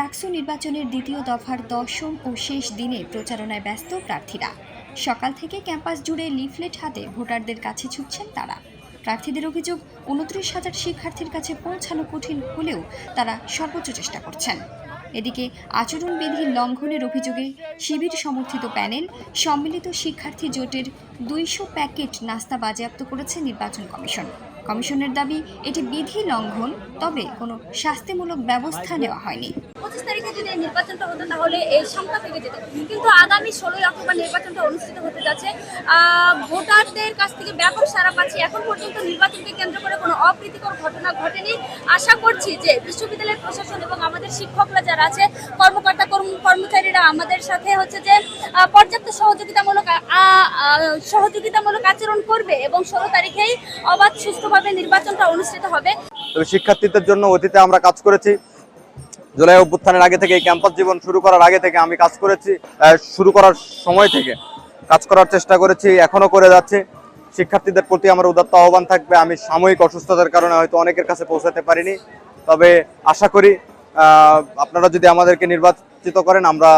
রাকসু নির্বাচনের দ্বিতীয় দফার দশম ও শেষ দিনে প্রচারণায় ব্যস্ত প্রার্থীরা। সকাল থেকে ক্যাম্পাস জুড়ে লিফলেট হাতে ভোটারদের কাছে ছুটছেন তারা। প্রার্থীদের অভিযোগ, উনত্রিশ হাজার শিক্ষার্থীর কাছে পৌঁছানো কঠিন হলেও তারা সর্বোচ্চ চেষ্টা করছেন। এদিকে আচরণবিধি লঙ্ঘনের অভিযোগে শিবির সমর্থিত প্যানেল সম্মিলিত শিক্ষার্থী জোটের দুইশো প্যাকেট নাস্তা বাজেয়াপ্ত করেছে নির্বাচন কমিশন। কমিশনের দাবি, এটি বিধি লঙ্ঘন, তবে কোনো শাস্তিমূলক ব্যবস্থা নেওয়া হয়নি। পঁচিশ তারিখে যদি নির্বাচনটা হতো তাহলে এই সংখ্যা থেকে যেত। কিন্তু আগামী ষোলোই অক্টোবর নির্বাচনটা অনুষ্ঠিত হতে যাচ্ছে। ভোটারদের কাছ থেকে ব্যাপক সারা পাচ্ছি। এখন পর্যন্ত নির্বাচনকে কেন্দ্র করে কোনো অপ্রীতিকর ঘটনা ঘটেনি। আশা করছি যে বিশ্ববিদ্যালয়ের প্রশাসন এবং আমাদের শিক্ষকরা যারা আছে, কর্মকর্তা কর্মচারীরা আমাদের সাথে হচ্ছে যে পর্যাপ্ত সহযোগিতামূলক সহযোগিতামূলক আচরণ করবে এবং ষোলো তারিখেই অবাধ সুষ্ঠুভাবে নির্বাচনটা অনুষ্ঠিত হবে। তবে শিক্ষার্থীদের জন্য অতীতে আমরা কাজ করেছি। জুলাই অভ্যুত্থানের আগে থেকে এই ক্যাম্পাস জীবন শুরু করার আগে থেকে আমি কাজ করেছি শুরু করার সময় থেকে কাজ করার চেষ্টা করেছি এখনও করে যাচ্ছে। শিক্ষার্থীদের প্রতি আমার উদাত্ত আহ্বান থাকবে, আমি সাময়িক অসুস্থতার কারণে হয়তো অনেকের কাছে পৌঁছাতে পারিনি। তবে আশা করি আপনারা যদি আমাদেরকে নির্বাচিত করেন, আমরা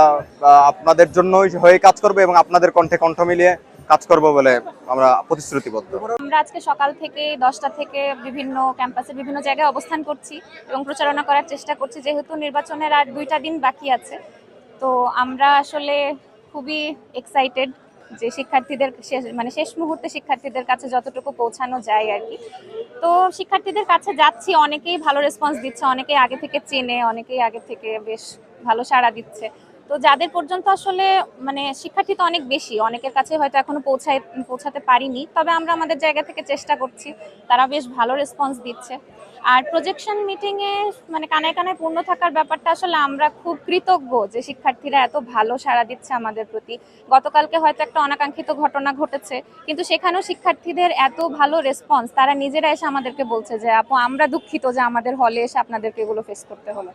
আপনাদের জন্যই হয়ে কাজ করব এবং আপনাদের কণ্ঠে কণ্ঠ মিলিয়ে কাজ করব বলে আমরা প্রতিশ্রুতিবদ্ধ। আমরা আজকে সকাল থেকে দশটা থেকে বিভিন্ন ক্যাম্পাসে বিভিন্ন জায়গায় অবস্থান করছি এবং প্রচারণা করার চেষ্টা করছি, যেহেতু নির্বাচনের আর দুইটা দিন বাকি আছে। তো আমরা আসলে খুবই এক্সাইটেড যে শিক্ষার্থীদের মানে শেষ মুহূর্তে শিক্ষার্থীদের কাছে যতটুকু পৌঁছানো যায় আর কি। তো শিক্ষার্থীদের কাছে যাচ্ছি, অনেকেই ভালো রেসপন্স দিচ্ছে, অনেকেই আগে থেকে চেনে, অনেকেই আগে থেকে বেশ ভালো সাড়া দিচ্ছে। তো যাদের পর্যন্ত আসলে মানে শিক্ষার্থী তো অনেক বেশি, অনেকের কাছে হয়তো এখনও পৌঁছায়, পৌঁছাতে পারিনি, তবে আমরা আমাদের জায়গা থেকে চেষ্টা করছি। তারা বেশ ভালো রেসপন্স দিচ্ছে। আর প্রজেকশন মিটিংয়ে মানে কানায় কানায় পূর্ণ থাকার ব্যাপারটা আসলে আমরা খুব কৃতজ্ঞ যে শিক্ষার্থীরা এত ভালো সাড়া দিচ্ছে আমাদের প্রতি। গতকালকে হয়তো একটা অনাকাঙ্ক্ষিত ঘটনা ঘটেছে, কিন্তু সেখানেও শিক্ষার্থীদের এত ভালো রেসপন্স তারা নিজেরা এসে আমাদেরকে বলছে যে, আপু, আমরা দুঃখিত যে আমাদের হলে এসে আপনাদেরকে এগুলো ফেস করতে হলো।